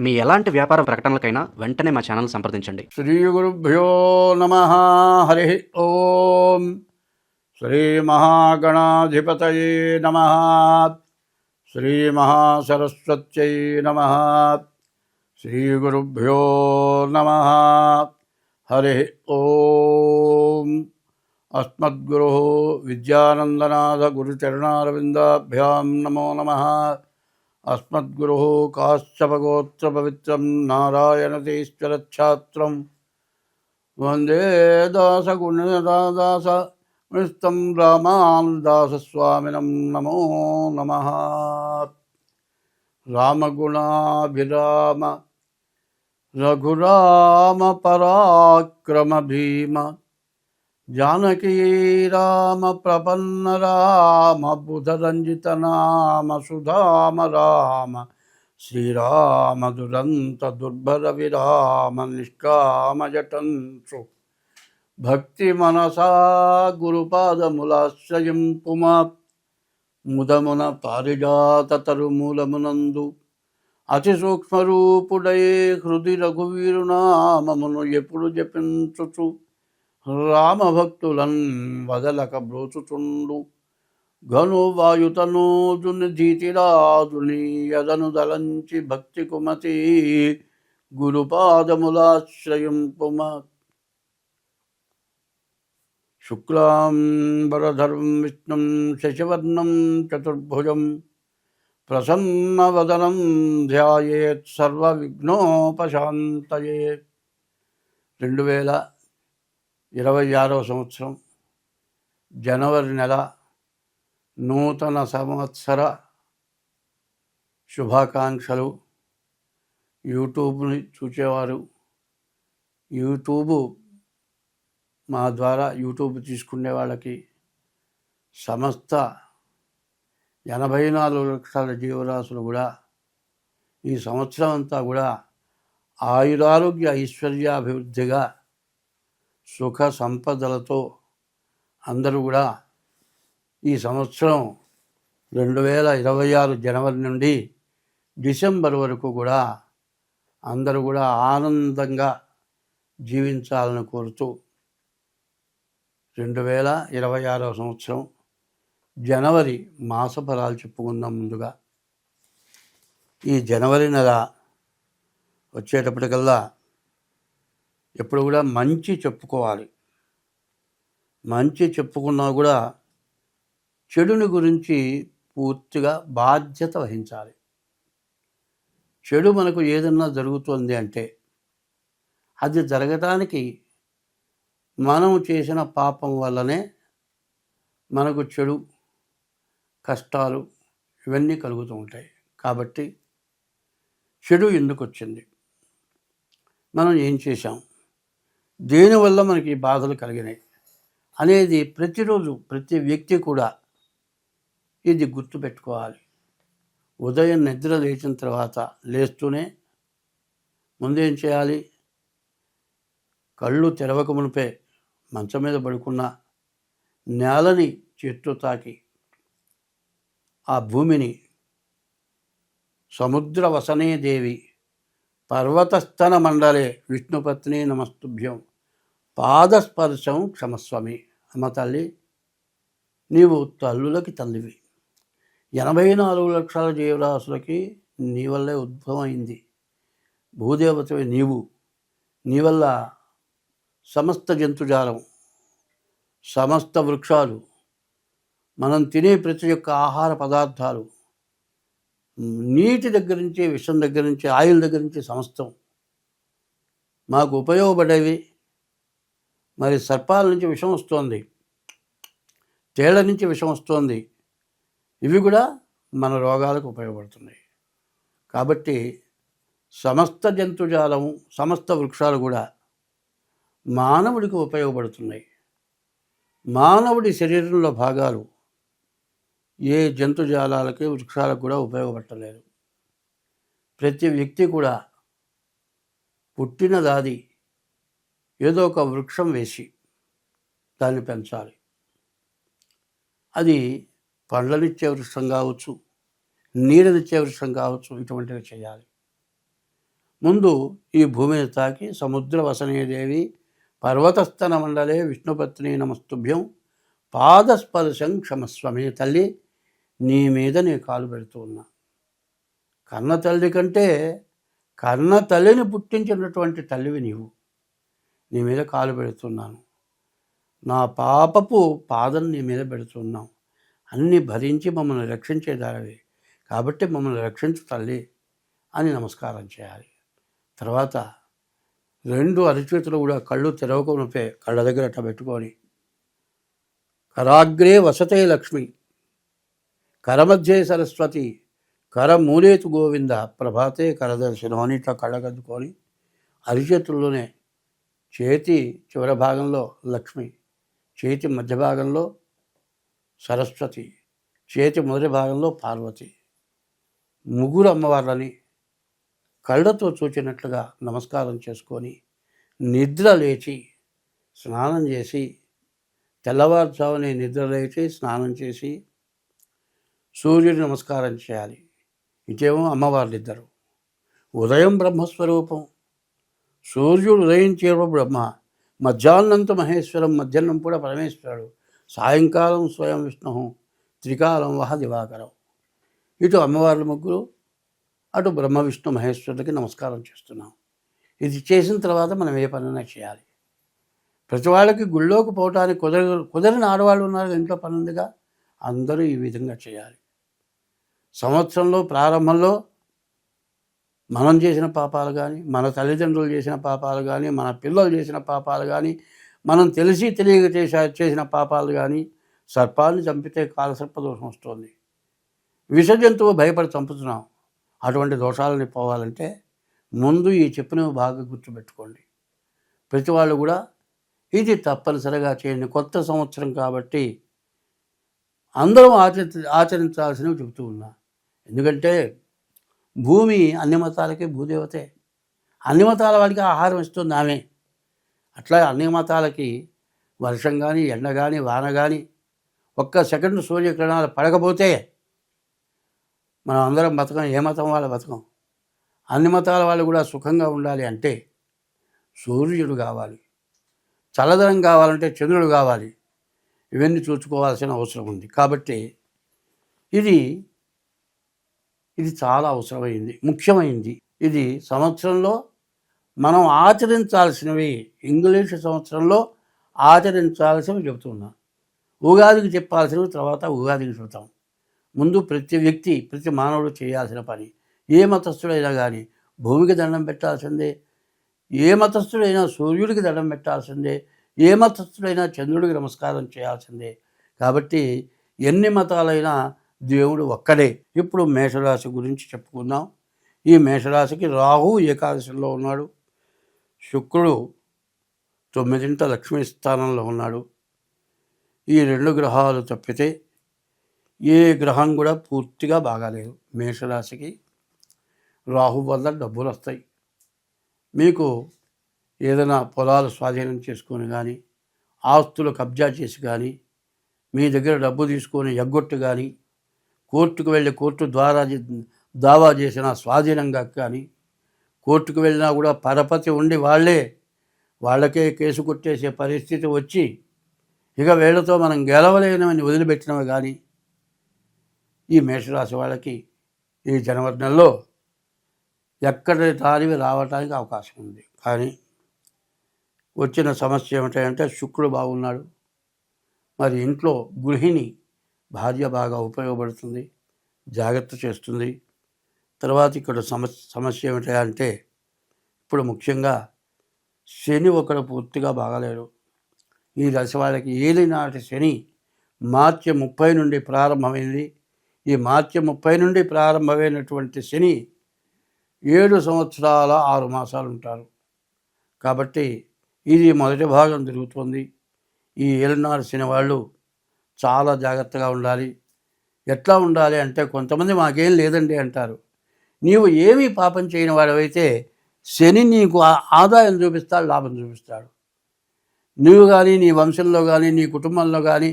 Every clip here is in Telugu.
మీ ఎలాంటి వ్యాపార ప్రకటనలకైనా వెంటనే మా ఛానల్ సంప్రదించండి. శ్రీ గురుభ్యో నమ. హరి ఓం. శ్రీ మహాగణాధిపతయే నమ. శ్రీ మహాసరస్వత్యై నమ. శ్రీ గురుభ్యో నమ. హరి ఓం. అస్మద్గురు విద్యానందనాథ గురుచరణారవిందాభ్యాం నమో నమ. अस्मद्गुरोः काश्चपगोत्रपवित्रं नारायणतीश्वरच्छात्रं वंदे दासगुणदादास गुणस्तं रामानुदासस्वामिनं नमो रघुराम पराक्रम रघुरामपराक्रमभीम जानकी राम प्रपन्न राम बुधरञ्जित नाम सुधाम राम श्रीराम दुरन्त दुर्भर विराम निष्काम जटन्सु భక్తి మనసా గురుపాదములాశ్రయం పుమా ముదమున పారిజాత తరుమూలమునందు అతి సూక్ష్మరూపుడై హృది రఘువీరునామమును ఎప్పుడు జపించుచు రామభక్తులన్ వదలక బ్రోచుచుండు. గను వాయుతనోజుని ధీతిరాజుని యదను దలంచి భక్తి కుమతి గురుపాదములాశ్రయం గురుపాదములాశ్రయింపుమ శుక్లాంబరధరం విష్ణుం శశివర్ణం చతుర్భుజం ప్రసన్నవదనం ధ్యాయేత్ సర్వవిఘ్నోపశాంతయే రెండు వేల ఇరవై ఆరవ సంవత్సరం జనవరి నెల నూతన సంవత్సర శుభాకాంక్షలు. యూట్యూబ్ని చూసేవారు యూట్యూబ్ మా ద్వారా యూట్యూబ్ తీసుకునే వాళ్ళకి సమస్త ఎనభై నాలుగు లక్షల జీవరాశులు కూడా ఈ సంవత్సరం అంతా కూడా ఆయురారోగ్య ఐశ్వర్యాభివృద్ధిగా సుఖ సంపదలతో అందరూ కూడా ఈ సంవత్సరం రెండు వేల ఇరవై ఆరు జనవరి నుండి డిసెంబర్ వరకు కూడా అందరూ కూడా ఆనందంగా జీవించాలని కోరుతూ రెండు వేల ఇరవై ఆరవ సంవత్సరం జనవరి మాస ఫలాలు చెప్పుకుందాం ముందుగా. ఈ జనవరి నెల వచ్చేటప్పటికల్లా ఎప్పుడు కూడా మంచి చెప్పుకోవాలి. మంచి చెప్పుకున్నా కూడా చెడుని గురించి పూర్తిగా బాధ్యత వహించాలి. చెడు మనకు ఏదన్నా జరుగుతుంది అంటే అది జరగటానికి మనం చేసిన పాపం వల్లనే మనకు చెడు కష్టాలు ఇవన్నీ కలుగుతూ ఉంటాయి. కాబట్టి చెడు ఎందుకు వచ్చింది? మనం ఏం చేశాం? దేనివల్ల మనకి బాధలు కలిగినాయి అనేది ప్రతిరోజు ప్రతి వ్యక్తి కూడా ఇది గుర్తుపెట్టుకోవాలి ఉదయం నిద్ర లేచిన తర్వాత లేస్తూనే ముందేం చేయాలి? కళ్ళు తెరవక మునిపే మంచం మీద పడుకున్న నేలని చెట్టు తాకి ఆ భూమిని సముద్ర వసనే దేవి పర్వతస్థన మండలే విష్ణుపత్ని నమస్తుభ్యం. పాదస్పర్శం క్షమస్వామి. అమ్మ తల్లి నీవు తల్లులకి తల్లివి. ఎనభై నాలుగు లక్షల జీవరాశులకి నీ వల్లే ఉద్భవమైంది. భూదేవతవి నీవు. నీ వల్ల సమస్త జంతుజాలం సమస్త వృక్షాలు మనం తినే ప్రతి యొక్క ఆహార పదార్థాలు నీటి దగ్గర నుంచి విషం దగ్గర నుంచి ఆయిల్ దగ్గర నుంచి సమస్తం. మాకు ఉపయోగపడేవి. మరి సర్పాల నుంచి విషం వస్తోంది. తేళ్ళ నుంచి విషం వస్తోంది. ఇవి కూడా మన రోగాలకు ఉపయోగపడుతున్నాయి. కాబట్టి సమస్త జంతుజాలము సమస్త వృక్షాలు కూడా మానవుడికి ఉపయోగపడుతున్నాయి. మానవుడి శరీరంలో భాగాలు ఏ జంతుజాలాలకి వృక్షాలకు కూడా ఉపయోగపడలేదు ప్రతి వ్యక్తి కూడా పుట్టిన దాది ఏదో ఒక వృక్షం వేసి దాన్ని పెంచాలి. అది పండ్లనిచ్చే వృక్షం కావచ్చు నీడనిచ్చే వృక్షం కావచ్చు ఇటువంటివి చేయాలి. ముందు ఈ భూమిని తాకి సముద్ర వసనేదేవి పర్వతస్థన మండలే విష్ణుపత్ని నమస్తుభ్యం పాదస్పర్శం క్షమస్వమే తల్లి నీ మీద నీ కాలు పెడుతూ ఉన్నా. కన్న తల్లి కంటే కన్న తల్లిని పుట్టించినటువంటి తల్లివి నీవు. నీ మీద కాలు పెడుతున్నాను. నా పాపపు పాదం నీ మీద పెడుతున్నాం అన్నీ భరించి మమ్మల్ని రక్షించేదారవి కాబట్టి మమ్మల్ని రక్షించు తల్లి అని నమస్కారం చేయాలి. తర్వాత రెండు అరచేతులు కూడా కళ్ళు తెరవకునిపే కళ్ళ దగ్గర అట్ట పెట్టుకొని కరాగ్రే వసతే లక్ష్మి. కరమధ్యే సరస్వతి కరమూలేతు గోవింద ప్రభాతే కరదర్శనం అని ఇట్లా కళ్ళగద్దుకొని అరిచేతుల్లోనే చేతి చివర భాగంలో లక్ష్మి చేతి మధ్య భాగంలో సరస్వతి చేతి మొదటి భాగంలో పార్వతి. ముగ్గురు అమ్మవార్లని కళ్ళతో చూచినట్లుగా నమస్కారం చేసుకొని నిద్ర లేచి స్నానం చేసి తెల్లవారుజామునే నిద్ర లేచి స్నానం చేసి సూర్యుడి నమస్కారం చేయాలి. ఇటేమో అమ్మవార్లు ఇద్దరు ఉదయం బ్రహ్మస్వరూపం. సూర్యుడు ఉదయించేప్పుడు బ్రహ్మ. మధ్యాహ్నంత మహేశ్వరం మధ్యాహ్నం కూడా పరమేశ్వరుడు. సాయంకాలం స్వయం విష్ణు త్రికాలం వహ దివాకరం. ఇటు అమ్మవార్ల ముగ్గురు అటు బ్రహ్మ విష్ణు మహేశ్వరులకి నమస్కారం చేస్తున్నాం. ఇది చేసిన తర్వాత మనం ఏ పనైనా చేయాలి. ప్రతి వాళ్ళకి గుళ్ళోకి పోవటానికి కుదర కుదరని ఆడవాళ్ళు ఉన్నారు ఇంట్లో పని ఉందిగా అందరూ ఈ విధంగా చేయాలి. సంవత్సరంలో ప్రారంభంలో మనం చేసిన పాపాలు కానీ మన తల్లిదండ్రులు చేసిన పాపాలు కానీ మన పిల్లలు చేసిన పాపాలు కానీ మనం తెలిసి తెలియక చేసే చేసిన పాపాలు కానీ సర్పాన్ని చంపితే కాలసర్ప దోషం వస్తుంది. విష జంతువు భయపడి చంపుతున్నాం. అటువంటి దోషాలని పోవాలంటే ముందు ఈ చెప్పినవి బాగా గుర్తుపెట్టుకోండి. ప్రతి వాళ్ళు కూడా ఇది తప్పనిసరిగా చేయండి. కొత్త సంవత్సరం కాబట్టి అందరం ఆచరి ఆచరించాల్సినవి చెబుతూ ఉన్నా. ఎందుకంటే భూమి అన్ని మతాలకి భూదేవతే. అన్ని మతాల వాడికి ఆహారం ఇస్తుంది ఆమె. అట్లా అన్ని మతాలకి వర్షం కానీ ఎండ కానీ వాన కానీ ఒక్క సెకండ్ సూర్యకిరణాలు పడకపోతే మనం అందరం బతకం ఏ మతం వాళ్ళ బతకం? అన్ని మతాల వాళ్ళు కూడా సుఖంగా ఉండాలి అంటే సూర్యుడు కావాలి. చల్లదనం కావాలంటే చంద్రుడు కావాలి. ఇవన్నీ చూసుకోవాల్సిన అవసరం ఉంది. కాబట్టి ఇది ఇది చాలా అవసరమైంది ముఖ్యమైంది. ఇది సంవత్సరంలో మనం ఆచరించాల్సినవి ఇంగ్లీష్ సంవత్సరంలో ఆచరించాల్సినవి చెబుతున్నాను ఉగాదికి చెప్పాల్సినవి తర్వాత ఉగాదికి చెబుతాం. ముందు ప్రతి వ్యక్తి ప్రతి మానవుడు చేయాల్సిన పని. ఏ మతస్థుడైనా కానీ భూమికి దండం పెట్టాల్సిందే. ఏ మతస్థుడైనా సూర్యుడికి దండం పెట్టాల్సిందే. ఏ మతస్థుడైనా చంద్రుడికి నమస్కారం చేయాల్సిందే. కాబట్టి ఎన్ని మతాలైనా దేవుడు ఒక్కడే. ఇప్పుడు మేషరాశి గురించి చెప్పుకుందాం. ఈ మేషరాశికి రాహు ఏకాదశిలో ఉన్నాడు. శుక్రుడు తొమ్మిదింట లక్ష్మీ స్థానంలో ఉన్నాడు. ఈ రెండు గ్రహాలు తప్పితే ఏ గ్రహం కూడా పూర్తిగా బాగాలేదు మేషరాశికి. రాహు వల్ల డబ్బులు వస్తాయి. మీకు ఏదైనా పొలాలు స్వాధీనం చేసుకొని కానీ ఆస్తులు కబ్జా చేసి కానీ మీ దగ్గర డబ్బు తీసుకొని ఎగ్గొట్టు కానీ కోర్టుకు వెళ్ళి కోర్టు ద్వారా దావా చేసిన స్వాధీనంగా కానీ కోర్టుకు వెళ్ళినా కూడా పరపతి ఉండి వాళ్ళే వాళ్ళకే కేసు కొట్టేసే పరిస్థితి వచ్చి ఇక వీళ్ళతో మనం గెలవలేనని వదిలిపెట్టినవి కానీ ఈ మేషరాశి వాళ్ళకి ఈ జనవరి నెలలో ఎక్కడ దారివి రావడానికి అవకాశం ఉంది. కానీ వచ్చిన సమస్య ఏమిటంటే శుక్రుడు బాగున్నాడు. మరి ఇంట్లో గృహిణి భార్య బాగా ఉపయోగపడుతుంది జాగ్రత్త చేస్తుంది. తర్వాత ఇక్కడ సమస్య సమస్య అంటే ఇప్పుడు ముఖ్యంగా శని ఒకడు పూర్తిగా బాగలేడు. ఈ దశ వాళ్ళకి ఏలినాటి శని మార్చి ముప్పై నుండి ప్రారంభమైంది. ఈ మార్చి ముప్పై నుండి ప్రారంభమైనటువంటి శని ఏడు సంవత్సరాల ఆరు మాసాలు ఉంటారు కాబట్టి ఇది మొదటి భాగం జరుగుతుంది ఈ ఏలినాడు శని వాళ్ళు చాలా జాగ్రత్తగా ఉండాలి. ఎట్లా ఉండాలి అంటే కొంతమంది మాకేం లేదండి అంటారు. నీవు ఏమీ పాపం చేయని వాడవైతే శని నీకు ఆదాయం చూపిస్తాడు లాభం చూపిస్తాడు. నువ్వు కానీ నీ వంశంలో కానీ నీ కుటుంబంలో కానీ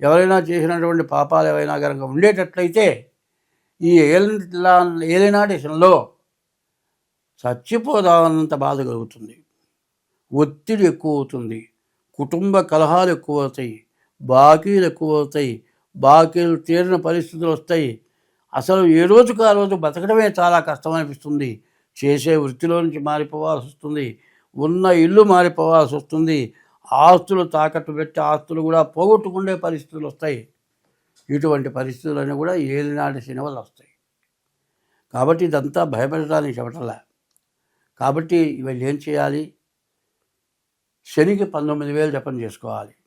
ఎవరైనా చేసినటువంటి పాపాలు ఏవైనా కనుక ఉండేటట్లయితే ఈ ఏలినా ఏలినాటి చచ్చిపోదామన్నంత బాధ కలుగుతుంది. ఒత్తిడి ఎక్కువ అవుతుంది. కుటుంబ కలహాలు ఎక్కువ అవుతాయి. బాకీలు ఎక్కువ అవుతాయి బాకీలు తీరిన పరిస్థితులు వస్తాయి. అసలు ఏ రోజుకు ఆ రోజు బతకడమే చాలా కష్టం అనిపిస్తుంది చేసే వృత్తిలో నుంచి మారిపోవాల్సి వస్తుంది. ఉన్న ఇల్లు మారిపోవాల్సి వస్తుంది. ఆస్తులు తాకట్టు పెట్టి ఆస్తులు కూడా పోగొట్టుకునే పరిస్థితులు వస్తాయి. ఇటువంటి పరిస్థితులన్నీ కూడా ఏలినాటి సినిమాలు వస్తాయి. కాబట్టి ఇదంతా భయపెట్టడానికి చెప్పటంలే. కాబట్టి వీళ్ళు ఏం చేయాలి? శనికి పంతొమ్మిది వేలు జపం చేసుకోవాలి.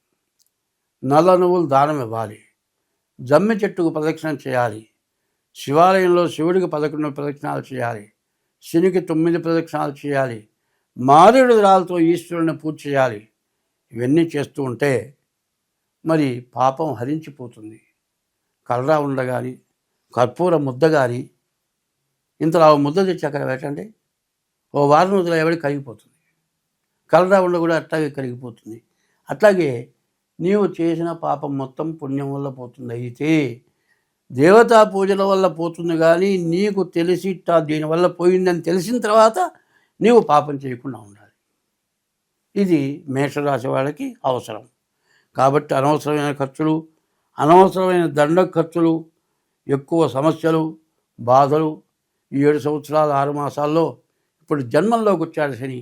నల్ల నువ్వులు దానం ఇవ్వాలి జమ్మి చెట్టుకు ప్రదక్షిణ చేయాలి. శివాలయంలో శివుడికి పదకొండు ప్రదక్షిణాలు చేయాలి. శనికి తొమ్మిది ప్రదక్షిణాలు చేయాలి. మారేడు రాళ్ళతో ఈశ్వరుని పూజ చేయాలి. ఇవన్నీ చేస్తూ ఉంటే మరి పాపం హరించిపోతుంది. కలరా ఉండ కానీ కర్పూర ముద్ద కానీ ఇంతలో ఆ ముద్ద తెచ్చి అక్కడ పెట్టండి. ఓ వారం రోజులు ఎవడి కరిగిపోతుంది. కలరా ఉండ కూడా అట్లాగే కరిగిపోతుంది. అట్లాగే నీవు చేసిన పాపం మొత్తం పుణ్యం వల్ల పోతుంది. అయితే దేవతా పూజల వల్ల పోతుంది కానీ నీకు తెలిసి దీనివల్ల పోయిందని తెలిసిన తర్వాత నీవు పాపం చేయకుండా ఉండాలి. ఇది మేషరాశి వాళ్ళకి అవసరం. కాబట్టి అనవసరమైన ఖర్చులు అనవసరమైన దండ ఖర్చులు ఎక్కువ సమస్యలు బాధలు ఈ ఏడు సంవత్సరాలు ఆరు మాసాల్లో ఇప్పుడు జన్మంలోకి వచ్చాడు శని.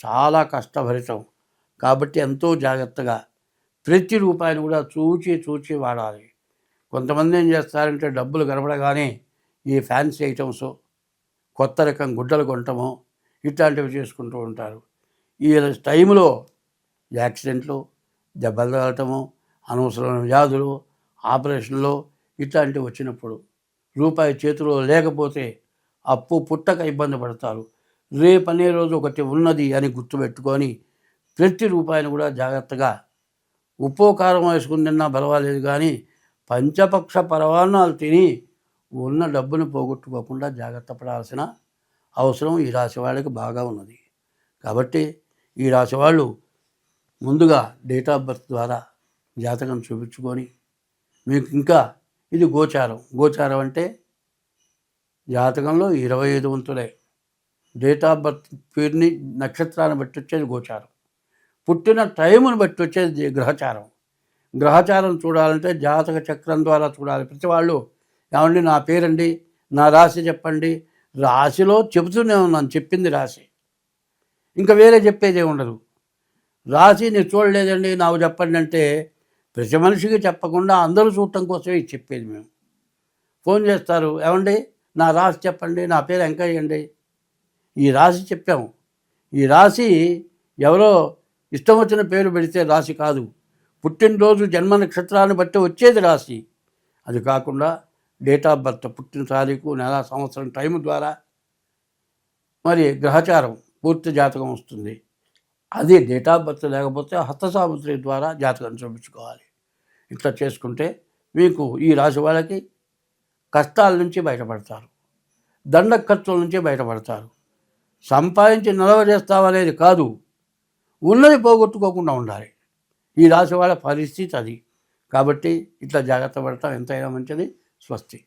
చాలా కష్టభరితం. కాబట్టి ఎంతో జాగ్రత్తగా ప్రతి రూపాయిని కూడా చూచి చూచి వాడాలి. కొంతమంది ఏం చేస్తారంటే డబ్బులు కనపడగానే ఈ ఫ్యాన్సీ ఐటమ్స్ కొత్త రకం గుడ్డలు కొనటము ఇట్లాంటివి చేసుకుంటూ ఉంటారు. ఈ టైంలో యాక్సిడెంట్లు దెబ్బలు తగలటము అనవసరమైన వ్యాధులు ఆపరేషన్లు ఇట్లాంటివి వచ్చినప్పుడు రూపాయి చేతిలో లేకపోతే అప్పు పుట్టక ఇబ్బంది పడతారు. రేపనే రోజు ఒకటి ఉన్నది అని గుర్తుపెట్టుకొని ప్రతి రూపాయిని కూడా జాగ్రత్తగా ఉప్పు కారం వేసుకుని తిన్నా పర్వాలేదు కానీ పంచపక్ష పరవాన్నాలు తిని ఉన్న డబ్బును పోగొట్టుకోకుండా జాగ్రత్త పడాల్సిన అవసరం ఈ రాశి వాళ్ళకి బాగా ఉన్నది. కాబట్టి ఈ రాశి వాళ్ళు ముందుగా డేట్ ఆఫ్ బర్త్ ద్వారా జాతకం చూపించుకొని మీకు ఇంకా ఇది గోచారం. గోచారం అంటే జాతకంలో ఇరవై ఐదు వంతులే. డేట్ ఆఫ్ బర్త్ పేరుని నక్షత్రాన్ని బట్టి వచ్చేది గోచారం. పుట్టిన టైమును బట్టి వచ్చేది గ్రహచారం. గ్రహచారం చూడాలంటే జాతక చక్రం ద్వారా చూడాలి. ప్రతి వాళ్ళు ఏమండి నా పేరండి నా రాశి చెప్పండి. రాశిలో చెబుతూనే ఉన్నాను చెప్పింది రాశి. ఇంకా వేరే చెప్పేదే ఉండదు. రాశి నేను చూడలేదండి నాకు చెప్పండి అంటే ప్రతి మనిషికి చెప్పకుండా అందరూ చూడటం కోసమే చెప్పేది మేము. ఫోన్ చేస్తారు ఏమండి నా రాశి చెప్పండి నా పేరు వెంకయ్యండి ఈ రాశి చెప్పాము. ఈ రాశి ఎవరో ఇష్టం వచ్చిన పేరు పెడితే రాశి కాదు. పుట్టినరోజు జన్మ నక్షత్రాన్ని బట్టి వచ్చేది రాశి. అది కాకుండా డేట్ ఆఫ్ బర్త్ పుట్టిన తారీఖు నెల సంవత్సరం టైం ద్వారా మరి గ్రహచారం పూర్తి జాతకం వస్తుంది. అది డేట్ ఆఫ్ బర్త్ లేకపోతే హస్తసాముద్రి ద్వారా జాతకం చూపించుకోవాలి. ఇట్లా చేసుకుంటే మీకు ఈ రాశి వాళ్ళకి కష్టాల నుంచి బయటపడతారు. దండ ఖర్చుల నుంచి బయటపడతారు. సంపాదించి నిలవ చేస్తామనేది కాదు. ఉన్నది పోగొట్టుకోకుండా ఉండాలి. ఈ రాశి వాళ్ళ పరిస్థితి అది. కాబట్టి ఇట్లా జాగ్రత్త పడతాం. ఎంతైనా మంచిది. స్వస్తి.